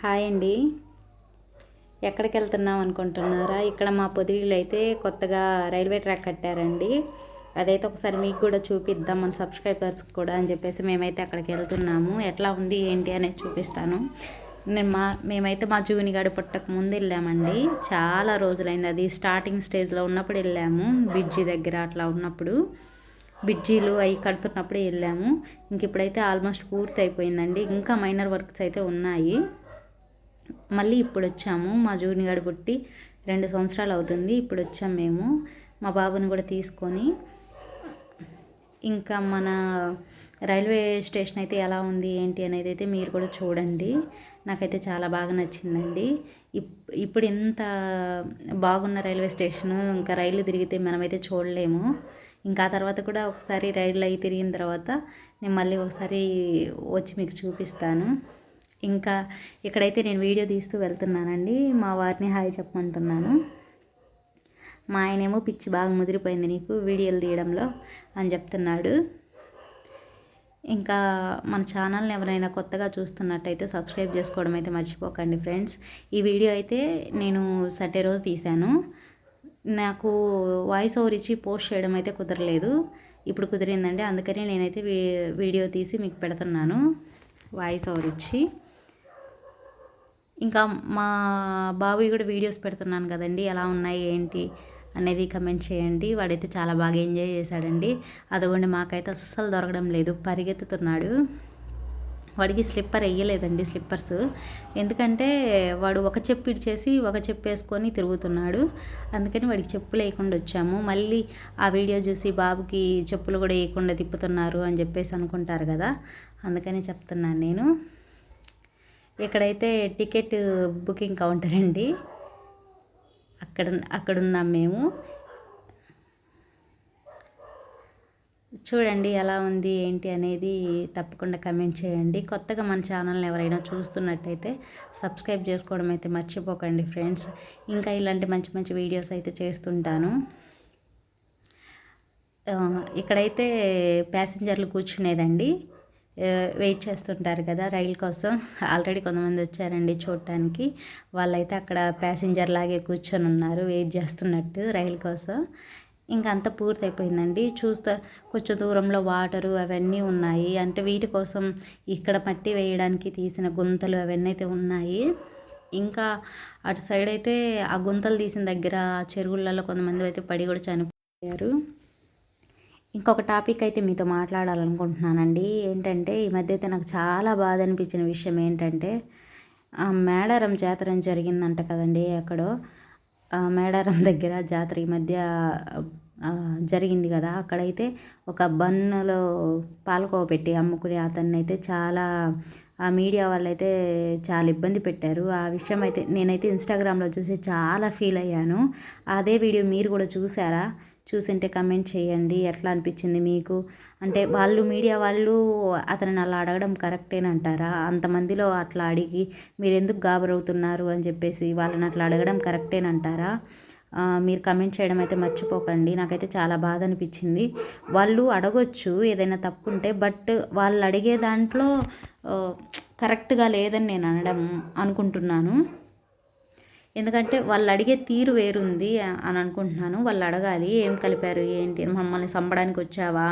Hi అండి. ఎక్కడికి వెళ్తున్నాం అనుకుంటున్నారా? ఇక్కడ మా పొదిలీలు అయితే కొత్తగా రైల్వే ట్రాక్ కట్టారండి. అదైతే ఒకసారి మీకు కూడా చూపిద్దాం మన సబ్స్క్రైబర్స్ కూడా అని చెప్పేసి మేమైతే అక్కడికి వెళ్తున్నాము ఎట్లా ఉంది ఏంటి అనేది చూపిస్తాను. నేను మా మేమైతే మా జూనిగాడి పుట్టక ముందు వెళ్ళామండి. చాలా రోజులైంది. అది స్టార్టింగ్ స్టేజ్లో ఉన్నప్పుడు వెళ్ళాము. బ్రిడ్జి దగ్గర అట్లా ఉన్నప్పుడు. బిడ్జీలు అవి కడుతున్నప్పుడే వెళ్ళాము. ఇంక ఇప్పుడైతే ఆల్మోస్ట్ పూర్తి అయిపోయిందండి ఇంకా మైనర్ వర్క్స్ అయితే ఉన్నాయి. మళ్ళీ ఇప్పుడు వచ్చాము మా జూనిగాడు పుట్టి రెండు సంవత్సరాలు అవుతుంది. ఇప్పుడు వచ్చాము మేము. మా బాబుని కూడా తీసుకొని ఇంకా మన రైల్వే స్టేషన్ అయితే ఎలా ఉంది ఏంటి అనేది అయితే మీరు కూడా చూడండి. నాకైతే చాలా బాగా నచ్చిందండి. ఇప్పుడు ఇంత బాగున్న రైల్వే స్టేషన్ ఇంకా రైలు తిరిగితే మనమైతే చూడలేము. ఇంకా ఆ తర్వాత కూడా ఒకసారి రైళ్ళు అయి తిరిగిన తర్వాత నేను మళ్ళీ ఒకసారి వచ్చి మీకు చూపిస్తాను. ఇంకా ఇక్కడైతే నేను వీడియో తీస్తూ వెళ్తున్నానండి. మా వారిని హాయ్ చెప్పమంటున్నాను. మా ఆయనేమో పిచ్చి బాగా ముదిరిపోయింది నీకు వీడియోలు తీయడంలో అని చెప్తున్నాడు. ఇంకా మన ఛానల్ని ఎవరైనా కొత్తగా చూస్తున్నట్టయితే సబ్స్క్రైబ్ చేసుకోవడం అయితే మర్చిపోకండి ఫ్రెండ్స్. ఈ వీడియో అయితే నేను సటే రోజు తీశాను. నాకు వాయిస్ ఓవర్ ఇచ్చి పోస్ట్ చేయడం అయితే కుదరలేదు. ఇప్పుడు కుదిరిందండి. అందుకని నేనైతే వీడియో తీసి మీకు పెడుతున్నాను. వాయిస్ ఓవర్ ఇచ్చి. ఇంకా మా బాబు కూడా వీడియోస్ పెడుతున్నాను కదండి ఎలా ఉన్నాయి ఏంటి అనేది కమెంట్ చేయండి. వాడైతే చాలా బాగా ఎంజాయ్ చేశాడండి. అదిగోండి మాకైతే అస్సలు దొరకడం లేదు పరిగెత్తుతున్నాడు. వాడికి స్లిప్పర్ వేయలేదండి స్లిప్పర్స్ ఎందుకంటే వాడు ఒక చెప్పు ఇడిచేసి ఒక చెప్పు వేసుకొని తిరుగుతున్నాడు. అందుకని వాడికి చెప్పులు వేయకుండా వచ్చాము. మళ్ళీ ఆ వీడియో చూసి బాబుకి చెప్పులు కూడా వేయకుండా తిప్పుతున్నారు అని చెప్పేసి అనుకుంటారు కదా అందుకని చెప్తున్నాను నేను. ఇక్కడైతే టికెట్ బుకింగ్ కౌంటర్ అండి. అక్కడ అక్కడున్నాం మేము. చూడండి ఎలా ఉంది ఏంటి అనేది తప్పకుండా కమెంట్ చేయండి. కొత్తగా మన ఛానల్ని ఎవరైనా చూస్తున్నట్టయితే సబ్స్క్రైబ్ చేసుకోవడం అయితే మర్చిపోకండి ఫ్రెండ్స్. ఇంకా ఇలాంటి మంచి మంచి వీడియోస్ అయితే చేస్తుంటాను. ఇక్కడైతే ప్యాసింజర్లు కూర్చునేదండి. వెయిట్ చేస్తుంటారు కదా రైలు కోసం. ఆల్రెడీ కొంతమంది వచ్చారండి చూడటానికి వాళ్ళైతే అక్కడ ప్యాసింజర్ లాగే కూర్చొని ఉన్నారు వెయిట్ చేస్తున్నట్టు రైలు కోసం. ఇంకా అంతా పూర్తయిపోయిందండి. చూస్తే కొంచెం దూరంలో వాటరు అవన్నీ ఉన్నాయి. అంటే వీటి కోసం ఇక్కడ మట్టి వేయడానికి తీసిన గుంతలు అవన్నీ అయితే ఉన్నాయి. ఇంకా అటు సైడ్ అయితే ఆ గుంతలు తీసిన దగ్గర చెరువులలో కొంతమంది అయితే పడి కూడా చనిపోయారు. ఇంకొక టాపిక్ అయితే మీతో మాట్లాడాలనుకుంటున్నానండి. ఏంటంటే ఈ మధ్య అయితే నాకు చాలా బాధ అనిపించిన విషయం ఏంటంటే మేడారం జాతర జరిగిందంట కదండి ఎక్కడో. మేడారం దగ్గర జాతర ఈ మధ్య జరిగింది కదా. అక్కడైతే ఒక బన్నులో పాలకోవ పెట్టి అమ్ముకునే అతన్ని అయితే చాలా ఆ మీడియా వాళ్ళైతే చాలా ఇబ్బంది పెట్టారు. ఆ విషయం అయితే నేనైతే ఇన్స్టాగ్రామ్లో చూసి చాలా ఫీల్ అయ్యాను. అదే వీడియో మీరు కూడా చూసారా? చూసింటే కమెంట్ చేయండి. ఎట్లా అనిపించింది మీకు? అంటే వాళ్ళు మీడియా వాళ్ళు అతనిని అలా అడగడం కరెక్టేనంటారా అంతమందిలో అట్లా అడిగి మీరు ఎందుకు గాబరవుతున్నారు అని చెప్పేసి వాళ్ళని అట్లా అడగడం కరెక్టేనంటారా మీరు కమెంట్ చేయడం అయితే మర్చిపోకండి. నాకైతే చాలా బాధ అనిపించింది. వాళ్ళు అడగొచ్చు ఏదైనా తప్పు ఉంటే బట్ వాళ్ళు అడిగే దాంట్లో కరెక్ట్గా లేదని నేను అనడం అనుకుంటున్నాను. ఎందుకంటే వాళ్ళు అడిగే తీరు వేరుంది అని అనుకుంటున్నాను. వాళ్ళు అడగాలి ఏం కలిపారు ఏంటి మమ్మల్ని చంపడానికి వచ్చావా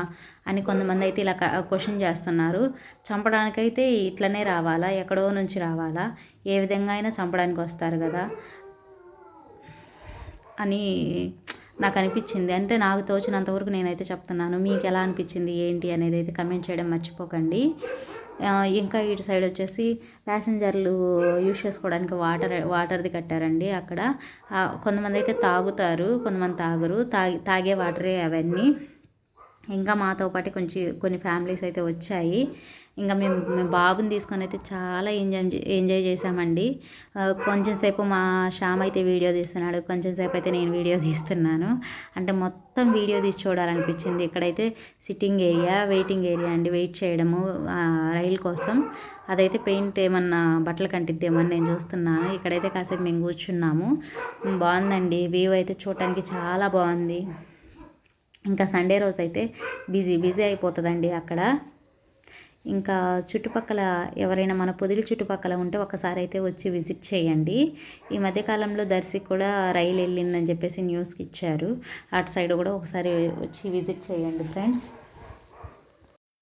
అని కొంతమంది అయితే ఇలా క్వశ్చన్ చేస్తున్నారు. చంపడానికైతే ఇట్లనే రావాలా? ఎక్కడో నుంచి రావాలా? ఏ విధంగా అయినా చంపడానికి వస్తారు కదా? అని నాకు అనిపించింది అంటే నాకు తోచినంతవరకు నేనైతే చెప్తున్నాను. మీకు ఎలా అనిపించింది? ఏంటి? అనేది అయితే కమెంట్ చేయడం మర్చిపోకండి. ఇంకా ఇటు సైడ్ వచ్చేసి ప్యాసింజర్లు యూజ్ చేసుకోవడానికి వాటర్ వాటర్ది కట్టారండి అక్కడ. కొంతమంది అయితే తాగుతారు కొంతమంది తాగరు. తాగి తాగే వాటరే అవన్నీ. ఇంకా మాతో పాటు కొంచెం కొన్ని ఫ్యామిలీస్ అయితే వచ్చాయి. ఇంకా మేము మేము బాబుని తీసుకొని అయితే చాలా ఎంజాయ్ ఎంజాయ్ చేసామండి కొంచెం సేపు మా శ్యామ్ అయితే వీడియో తీస్తున్నాడు. కొంచెం సేపు అయితే నేను వీడియో తీస్తున్నాను. అంటే మొత్తం వీడియో తీసి చూడాలనిపించింది. ఇక్కడైతే సిట్టింగ్ ఏరియా వెయిటింగ్ ఏరియా అండి. వెయిట్ చేయడము రైలు కోసం. అదైతే పెయింట్ ఏమన్నా బట్టలు కంటిద్దేమని నేను చూస్తున్నాను. ఇక్కడైతే కాసేపు మేము కూర్చున్నాము. బాగుందండి. వ్యూ అయితే చూడటానికి చాలా బాగుంది. ఇంకా సండే రోజు అయితే బిజీ బిజీ అయిపోతుందండి అక్కడ. ఇంకా చుట్టుపక్కల ఎవరైనా మన పొదిలి చుట్టుపక్కల ఉంటే ఒకసారి అయితే వచ్చి విజిట్ చేయండి. ఈ మధ్యకాలంలో దర్శి కూడా రైలు వెళ్ళిందని చెప్పేసి న్యూస్కి ఇచ్చారు. అటు సైడ్ కూడా ఒకసారి వచ్చి విజిట్ చేయండి ఫ్రెండ్స్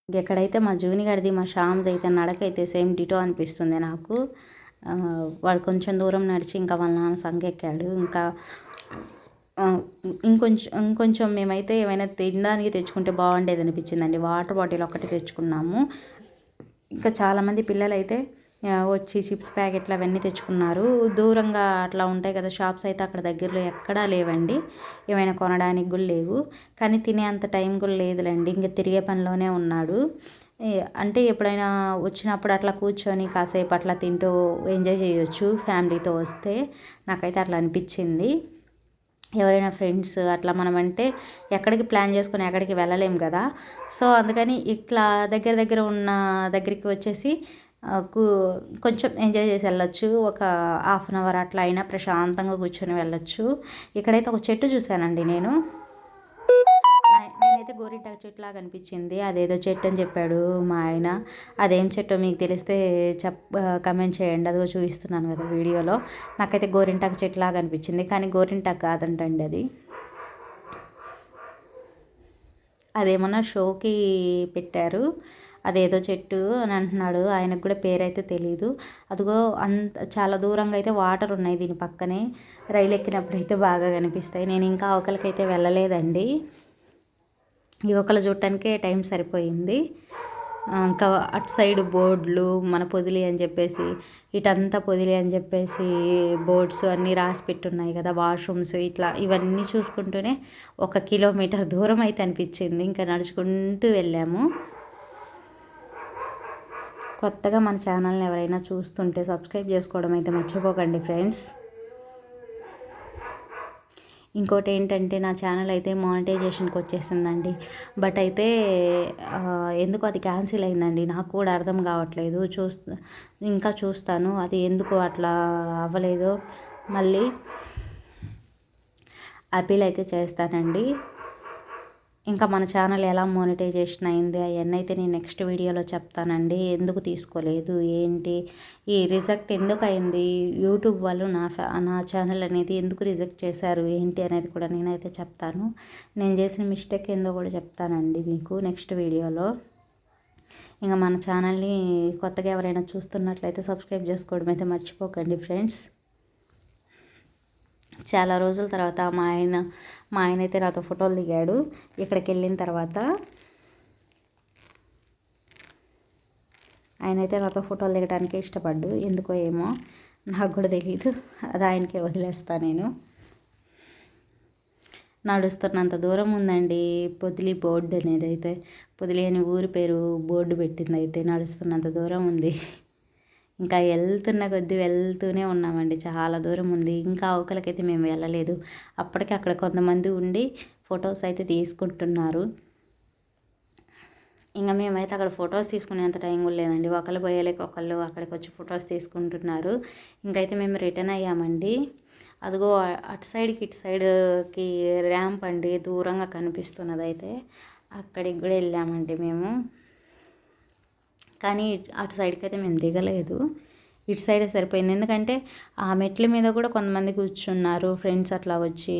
ఎక్కడైతే మా జూనిగారిది మా షామ్ది అయితే నడకైతే సేమ్ డిటో అనిపిస్తుంది నాకు. వాడు కొంచెం దూరం నడిచి ఇంకా వాళ్ళ నాన్న సంగెక్కాడు. ఇంకా ఇంకొంచెం ఇంకొంచెం మేమైతే ఏమైనా తినడానికి తెచ్చుకుంటే బాగుండేది అనిపించిందండి. వాటర్ బాటిల్ ఒకటి తెచ్చుకున్నాము. ఇంకా చాలామంది పిల్లలు అయితే వచ్చి చిప్స్ ప్యాకెట్లు అవన్నీ తెచ్చుకున్నారు. దూరంగా అట్లా ఉంటాయి కదా షాప్స్ అయితే అక్కడ దగ్గరలో ఎక్కడా లేవండి. ఏమైనా కొనడానికి కూడా లేవు. కానీ తినే అంత టైం కూడా లేదులేండి. ఇంకా తిరిగే పనిలోనే ఉన్నాడు. అంటే ఎప్పుడైనా వచ్చినప్పుడు అట్లా కూర్చొని కాసేపు అట్లా తింటూ ఎంజాయ్ చేయొచ్చు ఫ్యామిలీతో వస్తే. నాకైతే అట్లా అనిపించింది. ఎవరైనా ఫ్రెండ్స్ అట్లా మనం అంటే ఎక్కడికి ప్లాన్ చేసుకొని ఎక్కడికి వెళ్ళలేము కదా. సో అందుకని ఇట్లా దగ్గర దగ్గర ఉన్న దగ్గరికి వచ్చేసి కొంచెం ఎంజాయ్ చేసి వెళ్ళొచ్చు. ఒక హాఫ్ అన్ అవర్ అట్లా అయినా ప్రశాంతంగా కూర్చొని వెళ్ళొచ్చు. ఇక్కడైతే ఒక చెట్టు చూశానండి నేను. నేనైతే గోరింటాకు చెట్టు లాగా అనిపించింది. అదేదో చెట్టు అని చెప్పాడు మా ఆయన. అదేం చెట్టు మీకు తెలిస్తే చెప్ కమెంట్ చేయండి. అదిగో చూపిస్తున్నాను కదా వీడియోలో. నాకైతే గోరింటాకు చెట్టు లాగా అనిపించింది. కానీ గోరింటాకు కాదంటండి అది. అదేమన్నా షోకి పెట్టారు. అదేదో చెట్టు అని అంటున్నాడు. ఆయనకు కూడా పేరైతే తెలియదు అదిగో అంత చాలా దూరంగా అయితే వాటర్ ఉన్నాయి దీని పక్కనే. రైలు ఎక్కినప్పుడు అయితే బాగా కనిపిస్తాయి. నేను ఇంకా అవకలకైతే వెళ్ళలేదండి. యువకులు చూడటానికే టైం సరిపోయింది. ఇంకా అటు సైడ్ బోర్డులు మన పొదిలి అని చెప్పేసి ఇటంతా పొదిలి అని చెప్పేసి బోర్డ్స్ అన్నీ రాసి పెట్టున్నాయి కదా వాష్రూమ్స్ ఇట్లా ఇవన్నీ చూసుకుంటూనే ఒక కిలోమీటర్ దూరం అయితే అనిపించింది. ఇంకా నడుచుకుంటూ వెళ్ళాము. కొత్తగా మన ఛానల్ని ఎవరైనా చూస్తుంటే సబ్స్క్రైబ్ చేసుకోవడం అయితే మర్చిపోకండి ఫ్రెండ్స్. ఇంకోటి ఏంటంటే నా ఛానల్ అయితే మానిటైజేషన్కి వచ్చేసిందండి. బట్ అయితే ఎందుకు అది క్యాన్సిల్ అయిందండి? నాకు కూడా అర్థం కావట్లేదు. చూస్తా ఇంకా చూస్తాను. అది ఎందుకు అట్లా అవ్వలేదో మళ్ళీ అపీల్ అయితే చేస్తానండి. ఇంకా మన ఛానల్ ఎలా మోనిటైజేషన్ అయింది అవన్నీ అయితే నేను నెక్స్ట్ వీడియోలో చెప్తానండి. ఎందుకు తీసుకోలేదు? ఏంటి? ఈ రిజెక్ట్ ఎందుకు అయింది? యూట్యూబ్ వాళ్ళు నా నా ఛానల్ అనేది ఎందుకు రిజెక్ట్ చేశారు? ఏంటి అనేది కూడా నేనైతే చెప్తాను. నేను చేసిన మిస్టేక్ ఏందో కూడా చెప్తానండి మీకు నెక్స్ట్ వీడియోలో. ఇంకా మన ఛానల్ని కొత్తగా ఎవరైనా చూస్తున్నట్లయితే సబ్స్క్రైబ్ చేసుకోవడం అయితే మర్చిపోకండి ఫ్రెండ్స్ చాలా రోజుల తర్వాత మా ఆయన మా ఆయన అయితే నాతో ఫోటోలు దిగాడు. ఇక్కడికి వెళ్ళిన తర్వాత ఆయన అయితే నాతో ఫోటోలు దిగడానికే ఇష్టపడ్డు. ఎందుకో ఏమో నాకు కూడా తెలియదు అది ఆయనకే వదిలేస్తా నేను. నడుస్తున్నంత దూరం ఉందండి. పొదిలి బోర్డు అనేది అయితే పొదిలి అని ఊరి పేరు బోర్డు పెట్టింది అయితే నడుస్తున్నంత దూరం ఉంది. ఇంకా వెళ్తున్న కొద్దీ వెళ్తూనే ఉన్నామండి. చాలా దూరం ఉంది. ఇంకా అవకలకైతే మేము వెళ్ళలేదు. అప్పటికి అక్కడ కొంతమంది ఉండి ఫొటోస్ అయితే తీసుకుంటున్నారు. ఇంకా మేమైతే అక్కడ ఫొటోస్ తీసుకునేంత టైం కూడా లేదండి. ఒకళ్ళు పోయేలేక ఒకళ్ళు అక్కడికి వచ్చి ఫొటోస్ తీసుకుంటున్నారు. ఇంకైతే మేము రిటర్న్ అయ్యామండి. అదిగో అటు సైడ్కి ఇటు సైడ్కి ర్యాంప్ అండి. దూరంగా కనిపిస్తున్నది అయితే అక్కడికి కూడా వెళ్ళామండి మేము. కానీ అటు సైడ్కి అయితే మేము దిగలేదు. ఇటు సైడే సరిపోయింది. ఎందుకంటే ఆ మెట్ల మీద కూడా కొంతమంది కూర్చున్నారు. ఫ్రెండ్స్ అట్లా వచ్చి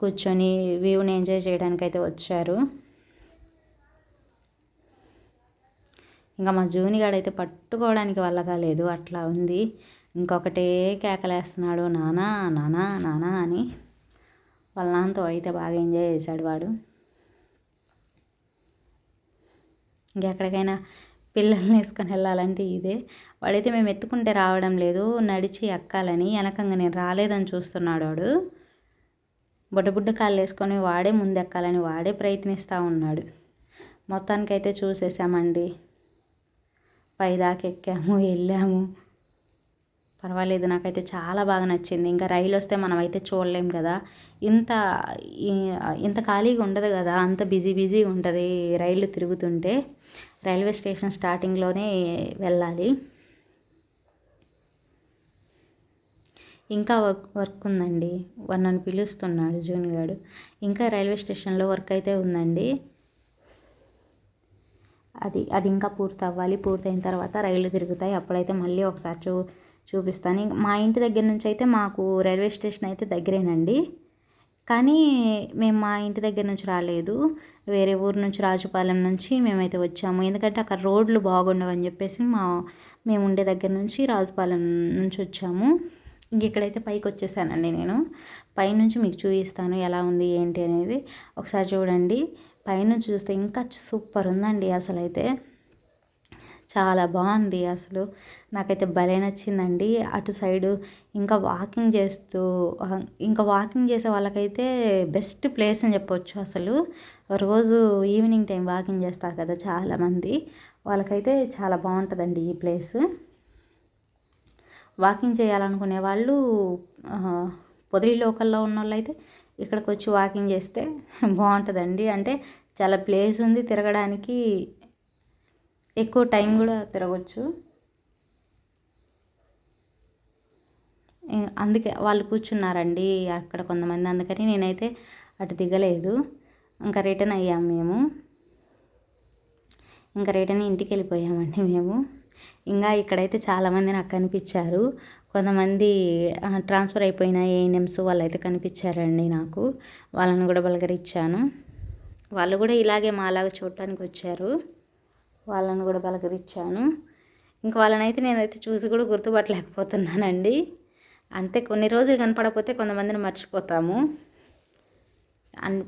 కూర్చొని వ్యూని ఎంజాయ్ చేయడానికి అయితే వచ్చారు. ఇంకా మా జూనిగాడు అయితే పట్టుకోవడానికి వల్ల కాలేదు అట్లా ఉంది. ఇంకొకటే కేకలేస్తున్నాడు. నానా నానా నానా అని. వాళ్ళ నాన్నతో అయితే బాగా ఎంజాయ్ చేశాడు వాడు. ఇంకెక్కడికైనా పిల్లల్ని వేసుకొని వెళ్ళాలంటే ఇదే. వాడైతే మేము ఎత్తుకుంటే రావడం లేదు నడిచి ఎక్కాలని. వెనకంగా నేను రాలేదని చూస్తున్నాడు వాడు. బుడ్డ కాళ్ళు వేసుకొని వాడే ముందు ఎక్కాలని వాడే ప్రయత్నిస్తూ ఉన్నాడు. మొత్తానికైతే చూసేసామండి. పైదాకా ఎక్కాము వెళ్ళాము. పర్వాలేదు నాకైతే చాలా బాగా నచ్చింది. ఇంకా రైలు వస్తే మనం అయితే చూడలేం కదా. ఇంత ఇంత ఖాళీగా ఉండదు కదా. అంత బిజీ బిజీగా ఉంటుంది రైళ్ళు తిరుగుతుంటే. రైల్వే స్టేషన్ స్టార్టింగ్లోనే వెళ్ళాలి. ఇంకా వర్క్ వర్క్ ఉందండి. వాడు నన్ను పిలుస్తున్నాడు జూన్ గారు ఇంకా రైల్వే స్టేషన్లో వర్క్ అయితే ఉందండి. అది అది ఇంకా పూర్తి అవ్వాలి పూర్తయిన తర్వాత రైళ్ళు తిరుగుతాయి. అప్పుడైతే మళ్ళీ ఒకసారి చూ చూపిస్తాను. మా ఇంటి దగ్గర నుంచి అయితే మాకు రైల్వే స్టేషన్ అయితే దగ్గరేనండి. కానీ మేము మా ఇంటి దగ్గర నుంచి రాలేదు. వేరే ఊరు నుంచి రాజుపాలెం నుంచి మేమైతే వచ్చాము. ఎందుకంటే అక్కడ రోడ్లు బాగుండవని చెప్పేసి మా మేము ఉండే దగ్గర నుంచి రాజుపాలెం నుంచి వచ్చాము. ఇంక ఇక్కడైతే పైకి వచ్చేసానండి నేను. పైనుంచి మీకు చూపిస్తాను ఎలా ఉంది ఏంటి అనేది. ఒకసారి చూడండి. పైనుంచి చూస్తే ఇంకా సూపర్ ఉందండి అసలు అయితే చాలా బాగుంది అసలు. నాకైతే భలే నచ్చిందండి. అటు సైడు ఇంకా వాకింగ్ చేస్తూ ఇంకా వాకింగ్ చేసే వాళ్ళకైతే బెస్ట్ ప్లేస్ అని చెప్పొచ్చు అసలు. రోజు ఈవినింగ్ టైం వాకింగ్ చేస్తారు కదా చాలామంది వాళ్ళకైతే చాలా బాగుంటుందండి ఈ ప్లేస్. వాకింగ్ చేయాలనుకునే వాళ్ళు పొదిలి లోకల్లో ఉన్న వాళ్ళైతే ఇక్కడికి వచ్చి వాకింగ్ చేస్తే బాగుంటుందండి. అంటే చాలా ప్లేస్ ఉంది తిరగడానికి. ఎక్కువ టైం కూడా తిరగచ్చు. అందుకే వాళ్ళు కూర్చున్నారండి అక్కడ కొంతమంది. అందుకని నేనైతే అటు దిగలేదు. ఇంకా రిటర్న్ అయ్యాము మేము. ఇంకా రిటర్న్ ఇంటికి వెళ్ళిపోయామండి మేము. ఇంకా ఇక్కడైతే చాలామంది నాకు కనిపించారు. కొంతమంది ట్రాన్స్ఫర్ అయిపోయిన ఏఎన్ఎంస్ వాళ్ళు అయితే కనిపించారండి నాకు. వాళ్ళని కూడా బలకరించాను వాళ్ళు కూడా ఇలాగే మాలాగా చూడటానికి వచ్చారు. వాళ్ళని కూడా పలకరించాను. ఇంకా వాళ్ళనైతే నేనైతే చూసి కూడా గుర్తుపట్టలేకపోతున్నానండి. అంతే కొన్ని రోజులు కనపడకపోతే కొంతమందిని మర్చిపోతాము. అన్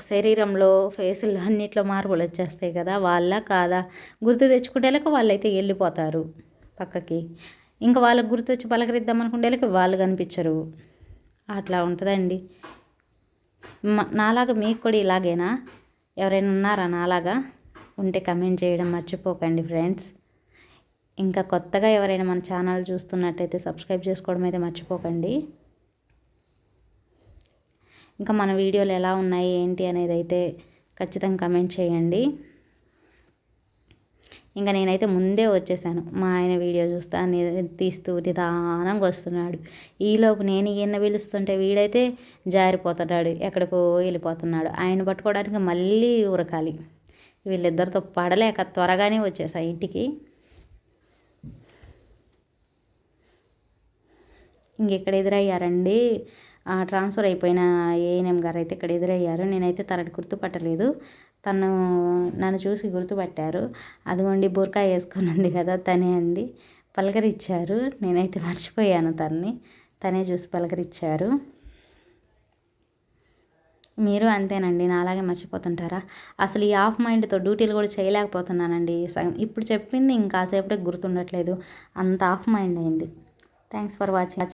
శరీరంలో ఫేసులు అన్నిట్లో మార్పులు వచ్చేస్తాయి కదా వాళ్ళ కాదా? గుర్తు తెచ్చుకునేలాక వాళ్ళైతే వెళ్ళిపోతారు పక్కకి. ఇంకా వాళ్ళకి గుర్తొచ్చి పలకరిద్దాం అనుకునేలాక వాళ్ళు కనిపించరు. అట్లా ఉంటుందండి. నాలాగా మీకు కూడా ఇలాగేనా? ఎవరైనా ఉన్నారా నాలాగా? ఉంటే కమెంట్ చేయడం మర్చిపోకండి ఫ్రెండ్స్ ఇంకా కొత్తగా ఎవరైనా మన ఛానల్ చూస్తున్నట్టయితే సబ్స్క్రైబ్ చేసుకోవడం అయితే మర్చిపోకండి. ఇంకా మన వీడియోలు ఎలా ఉన్నాయి ఏంటి అనేది అయితే ఖచ్చితంగా కమెంట్ చేయండి. ఇంకా నేనైతే ముందే వచ్చేసాను. మా ఆయన వీడియో చూస్తా తీస్తూ నిదానంగా వస్తున్నాడు. ఈలోపు నేను ఈయన పిలుస్తుంటే వీడైతే జారిపోతున్నాడు ఎక్కడికో వెళ్ళిపోతున్నాడు. ఆయన పట్టుకోవడానికి మళ్ళీ ఉరకాలి. వీళ్ళిద్దరితో పడలేక త్వరగానే వచ్చేసా ఇంటికి. ఇంకెక్కడ ఎదురయ్యారండి. ట్రాన్స్ఫర్ అయిపోయిన ఏఎన్ఎం గారు అయితే ఇక్కడ ఎదురయ్యారు. నేనైతే తనని గుర్తుపట్టలేదు. తను నన్ను చూసి గుర్తుపట్టారు. అదిగోండి బుర్కా వేసుకొని ఉంది కదా తనే అండి. పలకరిచ్చారు. నేనైతే మర్చిపోయాను తన్ని. తనే చూసి పలకరిచ్చారు. మీరు అంతేనండి నా అలాగే మర్చిపోతుంటారా? అసలు ఈ ఆఫ్ మైండ్తో డ్యూటీలు కూడా చేయలేకపోతున్నానండి. ఇప్పుడు చెప్పింది ఇంకాసేపటికి గుర్తుండట్లేదు. అంత ఆఫ్ మైండ్ అయింది. Thanks for watching.